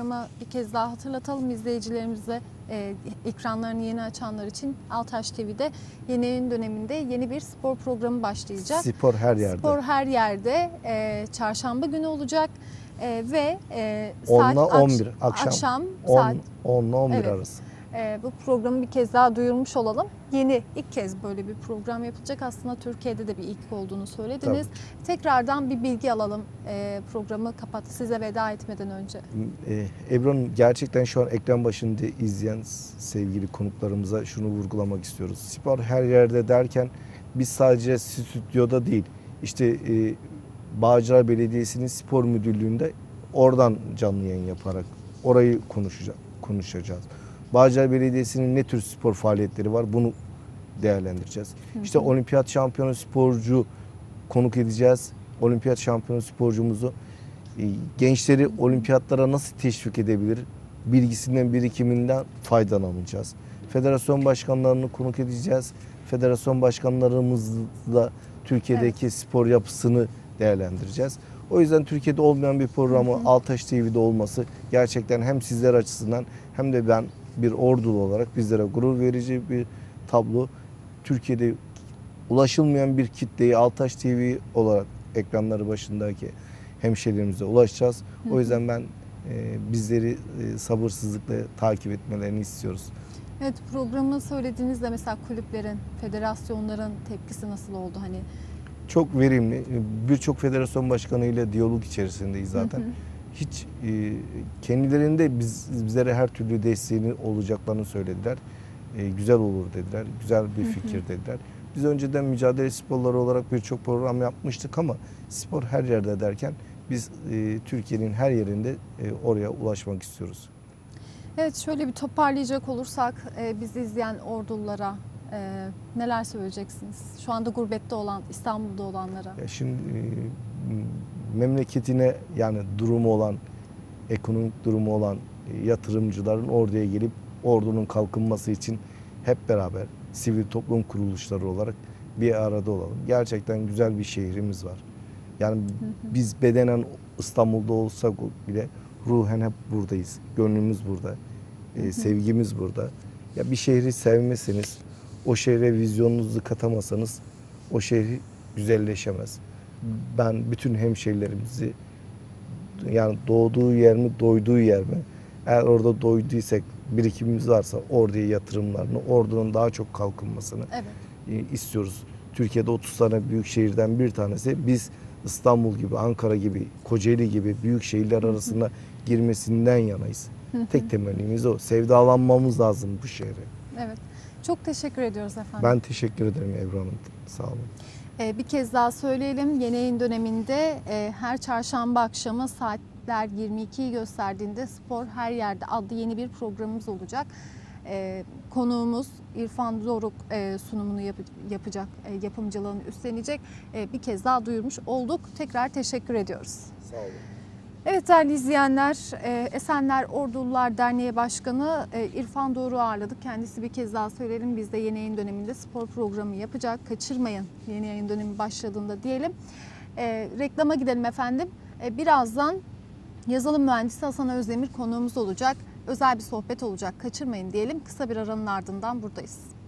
programı bir kez daha hatırlatalım izleyicilerimize. E, ekranlarını yeni açanlar için Altaş TV'de yeni yayın döneminde yeni bir spor programı başlayacak. Spor her yerde. Spor her yerde e, çarşamba günü olacak E, ve e, 10'la saat 11 akşam. akşam 10 saat 10 ile 11 Evet. arası. E, bu programı bir kez daha duyurmuş olalım. Yeni ilk kez böyle bir program yapılacak. Aslında Türkiye'de de bir ilk olduğunu söylediniz. Tekrardan bir bilgi alalım e, programı kapat size veda etmeden önce. Ee, Ebru'nun gerçekten şu an ekran başında izleyen sevgili konuklarımıza şunu vurgulamak istiyoruz. Spor her yerde derken biz sadece stüdyoda değil, işte e, Bağcılar Belediyesi'nin spor müdürlüğünde oradan canlı yayın yaparak orayı konuşacağız. Bağcılar Belediyesi'nin ne tür spor faaliyetleri var bunu değerlendireceğiz. İşte olimpiyat şampiyonu sporcu konuk edeceğiz. Olimpiyat şampiyonu sporcumuzu e, gençleri olimpiyatlara nasıl teşvik edebilir? Bilgisinden, birikiminden faydalanacağız. Federasyon başkanlarını konuk edeceğiz. Federasyon başkanlarımızla Türkiye'deki spor yapısını değerlendireceğiz. O yüzden Türkiye'de olmayan bir programı Altaş TV'de olması gerçekten hem sizler açısından hem de ben bir ordulu olarak bizlere gurur verici bir tablo. Türkiye'de ulaşılmayan bir kitleyi Altaş TV olarak ekranları başındaki hemşehrilerimize ulaşacağız. O yüzden ben e, bizleri e, sabırsızlıkla takip etmelerini istiyoruz. Evet programı söylediğinizde mesela kulüplerin, federasyonların tepkisi nasıl oldu? Hani Çok verimli. Birçok federasyon başkanıyla diyalog içerisindeyiz zaten. Hı hı. Hiç e, kendilerinde biz, bizlere her türlü desteğini olacaklarını söylediler. E, güzel olur dediler. Güzel bir fikir dediler. Biz önceden mücadele sporları olarak birçok program yapmıştık ama spor her yerde derken biz e, Türkiye'nin her yerinde e, oraya ulaşmak istiyoruz. Evet şöyle bir toparlayacak olursak e, bizi izleyen ordulara e, neler söyleyeceksiniz? Şu anda gurbette olan, İstanbul'da olanlara. Ya şimdi e, memleketine yani durumu olan, ekonomik durumu olan e, yatırımcıların orduya gelip ordunun kalkınması için hep beraber sivil toplum kuruluşları olarak bir arada olalım. Gerçekten güzel bir şehrimiz var. Yani biz bedenen İstanbul'da olsak bile ruhen hep buradayız. Gönlümüz burada. e, sevgimiz burada. Ya bir şehri sevmeseniz, o şehre vizyonunuzu katamasanız o şehri güzelleşemez. Ben bütün hemşehrilerimizi yani doğduğu yer mi, doyduğu yer mi? Eğer orada doyduysak, birikimimiz varsa oraya yatırımlarını, ordunun daha çok kalkınmasını Evet. istiyoruz. Türkiye'de 30 tane büyük şehirden bir tanesi. Biz İstanbul gibi, Ankara gibi, Kocaeli gibi büyük şehirler arasında girmesinden yanayız. Tek temennimiz o. Sevdalanmamız lazım bu şehre. Evet. Çok teşekkür ediyoruz efendim. Ben teşekkür ederim Ebru Hanım. Sağ olun. Ee, bir kez daha söyleyelim. Yeni yayın döneminde e, her çarşamba akşamı saatler 22'yi gösterdiğinde Spor Her Yerde adlı yeni bir programımız olacak. Ee, konuğumuz İrfan Zoruk e, sunumunu yap- yapacak, e, yapımcılığını üstlenecek. Bir kez daha duyurmuş olduk. Tekrar teşekkür ediyoruz. Sağ olun. Evet değerli izleyenler, e, Esenler Ordulular Derneği Başkanı e, İrfan Doğru ağırladık. Kendisi bir kez daha söyleyelim. Biz de yeni yayın döneminde spor programı yapacak. Kaçırmayın yeni yayın dönemi başladığında diyelim. E, reklama gidelim efendim. Birazdan yazılım mühendisi Hasan Özdemir konuğumuz olacak. Özel bir sohbet olacak. Kaçırmayın diyelim. Kısa bir aranın ardından buradayız.